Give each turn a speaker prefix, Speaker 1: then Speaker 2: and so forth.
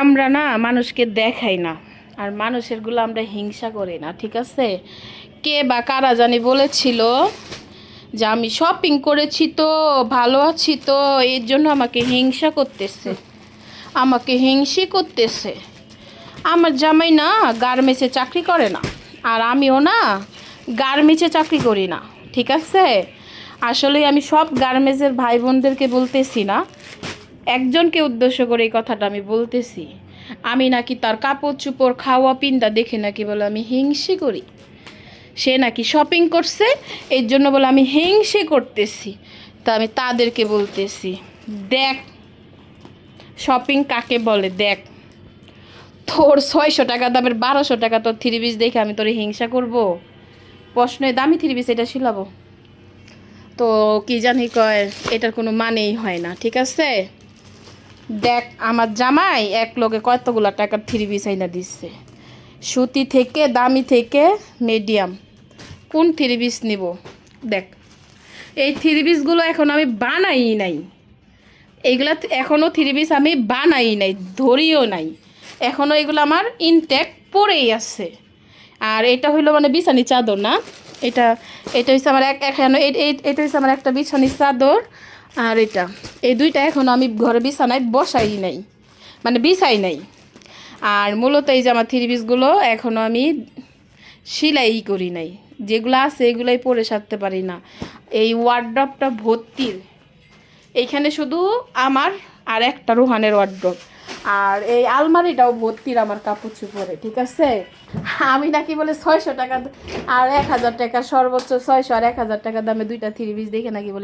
Speaker 1: আমরা না মানুষকে দেখাই না। আর মানুষেরগুলো আমরা হিংসা করি না, ঠিক আছে? কে বা কারা জানি বলেছিল যে আমি শপিং করেছি তো, ভালো আছি তো, এর জন্য আমাকে হিংসা করতেছে। আমাকে হিংসি করতেছে। আমার জামাই না গার্মেন্টসে চাকরি করে না, আর আমিও না গার্মেন্টসে চাকরি করি না, ঠিক আছে? আসলে আমি সব গার্মেন্টসের ভাই বোনদেরকে বলতেছি না। একজনকে উদ্দেশ্য করে এই কথাটা আমি বলতেছি। আমি নাকি তার কাপড় চুপড় খাওয়া পিন্দা দেখে নাকি বলে আমি হিংসি করি। সে নাকি শপিং করছে, এর জন্য বলে আমি হিংসে করতেছি। তা আমি তাদেরকে বলতেছি, দেখ শপিং কাকে বলে, দেখ। তোর ছয়শো টাকা দামের বারোশো টাকা তোর থ্রি পিস দেখে আমি তোর হিংসা করব। প্রশ্নে দামি থ্রি পিস এটা শিলাবো? তো কি জানি কয়, এটার কোনো মানেই হয় না, ঠিক আছে? দেখ, আমার জামাই এক লোকে কতগুলো টাকার থ্রি পিস আইনা দিচ্ছে সুতি থেকে, দামি থেকে মিডিয়াম কোন থ্রি পিস নিব? দেখ, এই থ্রি পিসগুলো এখন আমি বানাই নাই। এইগুলা এখনও থ্রি পিস আমি বানাই নাই, ধরিও নাই। এখনও এগুলো আমার ইনটেক পরেই আছে। আর এটা হইল মানে বিছানি চাদর না? এটা এটা হচ্ছে আমার এক এখানে এটা হচ্ছে আমার একটা বিছানি চাদর। আর এটা, এই দুইটা এখনও আমি ঘরে বিছানায় বসাই নাই মানে বিছাই নাই। আর মূলত এই আমার থ্রি পিসগুলো এখনও আমি সেলাই করি নাই। যেগুলো আছে এগুলাই পরে সারতে পারি না। এই ওয়ার্ড্রপটা ভর্তির। এইখানে শুধু আমার আর একটা রুহানের ওয়ার্ড্রপ আর এই আলমারিটাও ভর্তির আমার কাপড় চুপড়ে, ঠিক আছে? আমি নাকি বলে ছয়শো টাকা, আর এক হাজার টাকা সর্বোচ্চ ছয়শো আর এক হাজার টাকা দামে দুইটা থ্রি পিস দেখে নাকি বলে